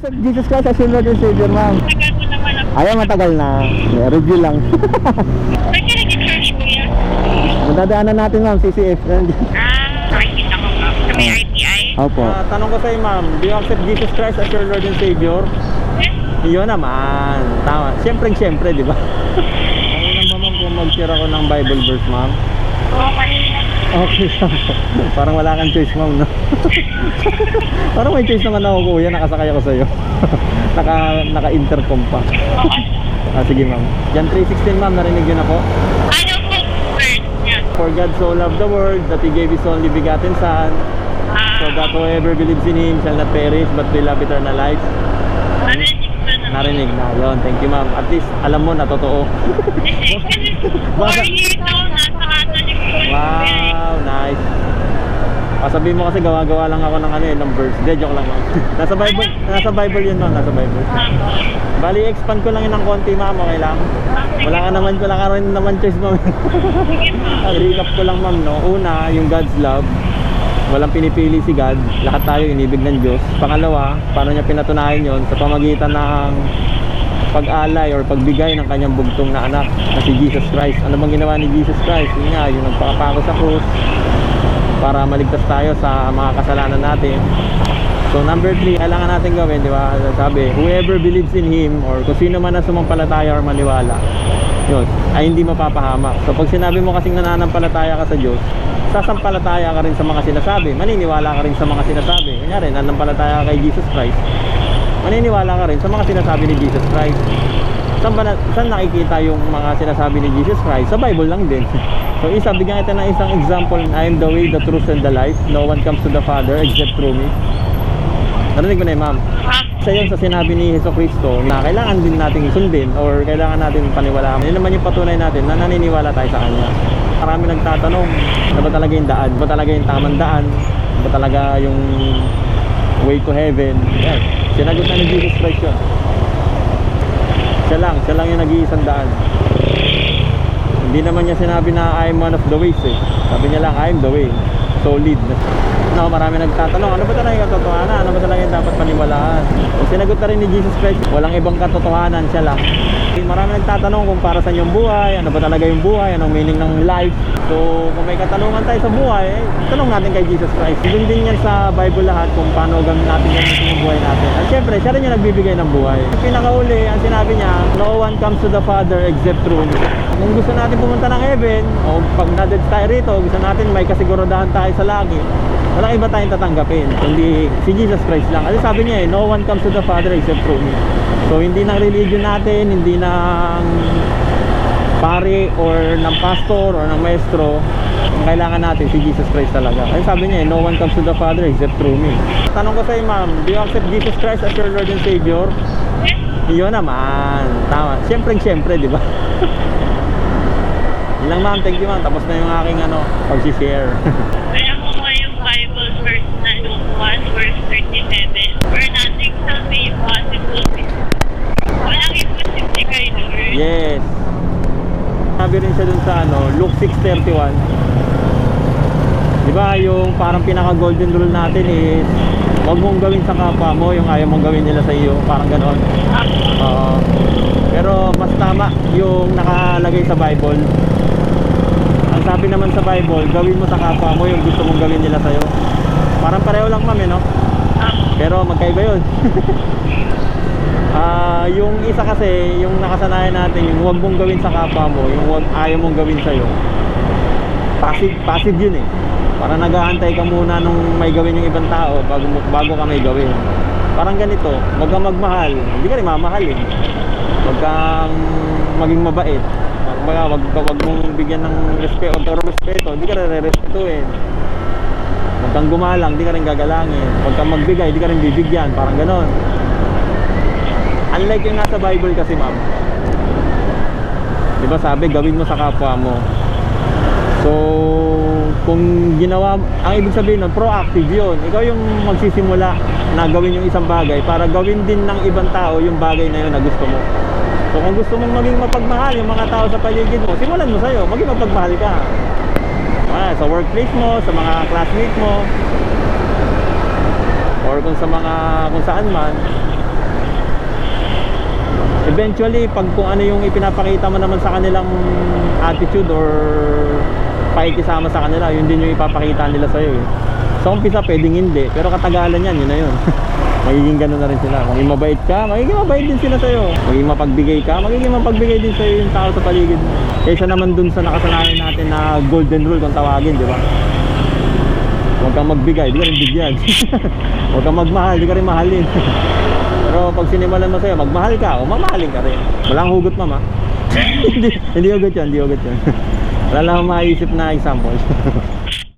accept Jesus Christ as your Lord and Savior, ma'am? Tagal mo naman ako. Ayaw, matagal na. Yeah, review lang. Saan ka nag-church mo yan? Madadaanan natin, ma'am, CCF. Ah, nakikita ko nga. Sa may ITI? Opo. Ah, tanong ko sa'yo ma'am, do you accept Jesus Christ as your Lord and Savior? Yes. Yun naman, tama. Siyempre, siyempre, di ba? Ano ma'am kung mag-share ako ng Bible verse ma'am? Okay. Okay Parang wala kang choice ma'am, no? Parang may choice naman ako kuya, nakasakay ako sa'yo. naka, naka-intercom pa. Ah, sige ma'am. Jan 3.16 ma'am, narinig yun ako. Ano po word yan? For God so loved the world that He gave His only begotten Son, Ah, so that whoever believes in Him shall not perish but will have eternal life. narinig na. Narinig na. Yun, thank you ma'am. At least alam mo na totoo. Old, nasa Catholic Pasabihin mo kasi gawa-gawa lang ako ng ano eh, ng verse. Hindi, joke lang ma'am. Nasa Bible, nasa Bible yun ma'am, nasa Bible. Bali, expand ko lang yun ng konti ma'am, okay lang? Wala ka naman, wala ka rin naman choice ma'am. Recap ko lang ma'am, no? Una, yung God's love. Walang pinipili si God. Lahat tayo inibig ng Diyos. Pangalawa, paano niya pinatunayan yon sa pamagitan ng pag-alay or pagbigay ng kanyang bugtong na anak na si Jesus Christ. Ano bang ginawa ni Jesus Christ? Yun nga, yung nagpakapako sa krus para maligtas tayo sa mga kasalanan natin. So number three, kailangan natin gawin, di ba? Sabi, whoever believes in Him or kung sino man na sumampalataya or maniwala, yun, ay hindi mapapahamak. So pag sinabi mo kasing nananampalataya ka sa Diyos, sasampalataya ka rin sa mga sinasabi, maniniwala ka rin sa mga sinasabi. Kunyari, nananampalataya ka kay Jesus Christ, maniniwala ka rin sa mga sinasabi ni Jesus Christ. Saan, ba na, saan nakikita yung mga sinasabi ni Jesus Christ? Sa Bible lang din. So isa, bigyan kita ng isang example. I am the way, the truth, and the life. No one comes to the Father except through me. Narinig mo na yun, ma'am? Isa yun sa sinabi ni Heso Kristo na kailangan din nating sundin or kailangan natin paniwalaan. Yun naman yung patunay natin na naniniwala tayo sa Kanya. Marami nagtatanong, ano ba talaga yung daan? Ano ba talaga yung tamang daan? Ano ba talaga yung way to heaven? Yan. Sinagot na ni Jesus Christ yun. Siya lang, siya lang yung nag-iisang daan. Hindi naman niya sinabi na I'm one of the ways eh. Sabi niya lang, I'm the way. Solid. No, marami nagtatanong, ano ba talaga yung katotohanan? Ano ba talaga yung dapat paniwalaan? So, sinagot na rin ni Jesus Christ, walang ibang katotohanan, siya lang. Marami nagtatanong kung para sa yung buhay, ano ba talaga yung buhay, anong meaning ng life. So, kung may katanungan tayo sa buhay, eh, tanong natin kay Jesus Christ. Doon din yan sa Bible lahat kung paano gam natin gamitin yung buhay natin. At syempre, siya rin yung nagbibigay ng buhay. Pinakauli, ang sinabi niya, no one comes to the Father except through me. Kung gusto natin pumunta ng heaven, o pag na-dead tayo rito, gusto natin may kasiguraduhan tayo sa langit, walang iba tayong tatanggapin, kundi si Jesus Christ lang. Kasi sabi niya eh, no one comes to the Father except through me. So hindi ng religion natin, hindi ng pare or ng pastor or ng maestro, ang kailangan natin si Jesus Christ talaga. Kasi sabi niya eh, no one comes to the Father except through me. Tanong ko sa'yo ma'am, do you accept Jesus Christ as your Lord and Savior? yes. Yun naman, tama. Siyempre, siyempre, di ba? Lang ma'am, thank you ma'am. Tapos na yung aking ano, pag-share. Kaya mo nga yung Bible verse na Luke 1 verse 37. For nothing shall be impossible with you. Walang imposible kay Lord. yes. Sabi rin siya dun sa ano, Luke 6.31. Di ba yung parang pinaka golden rule natin is huwag mong gawin sa kapwa mo yung ayaw mong gawin nila sa iyo. Parang ganon. Oo. pero mas tama yung nakalagay sa Bible. Ang sabi naman sa Bible, gawin mo sa kapwa mo yung gusto mong gawin nila sa'yo. Parang pareho lang ma'am eh, no? Pero magkaiba yun. Ah, yung isa kasi, yung nakasanayan natin, yung huwag mong gawin sa kapwa mo, yung huwag ayaw mong gawin sa'yo. Passive, passive yun eh. Para nag-aantay ka muna nung may gawin yung ibang tao bago, bago ka may gawin. Parang ganito, huwag kang magmahal, hindi ka rin mamahal eh. Huwag kang maging mabait. Kumbaga, wag, wag mong bigyan ng respeto, wag kang respeto, hindi ka rin respetuhin. Huwag kang gumalang, hindi ka rin gagalangin. Huwag kang magbigay, hindi ka rin bibigyan. Parang ganon. Unlike yung nasa Bible kasi ma'am. Di ba sabi, gawin mo sa kapwa mo. So, kung ginawa, ang ibig sabihin nun, proactive yun. Ikaw yung magsisimula na gawin yung isang bagay para gawin din ng ibang tao yung bagay na yun na gusto mo. So, kung gusto mong maging mapagmahal yung mga tao sa paligid mo, simulan mo sa'yo, maging mapagmahal ka. Ah, sa workplace mo, sa mga classmates mo, or kung sa mga, kung saan man, eventually pag kung ano yung ipinapakita mo naman sa kanilang attitude or pakikisama sa kanila yun din yung ipapakita nila sa'yo eh. sa umpisa pwedeng hindi pero katagalan yan yun na yun magiging ganun na rin sila magiging mabait ka magiging mabait din sila sa'yo magiging mapagbigay ka magiging mapagbigay din sa'yo yung tao sa paligid mo kaysa naman dun sa nakasanayan natin na golden rule kung tawagin di ba Huwag kang magbigay, di ka rin bigyan. Huwag kang magmahal, di ka rin mahalin. Pero pag sinimulan mo sa'yo, magmahal ka o mamahalin ka rin. Walang hugot mama. hindi, hindi hugot yun, hindi hugot yun. Wala lang maisip na example.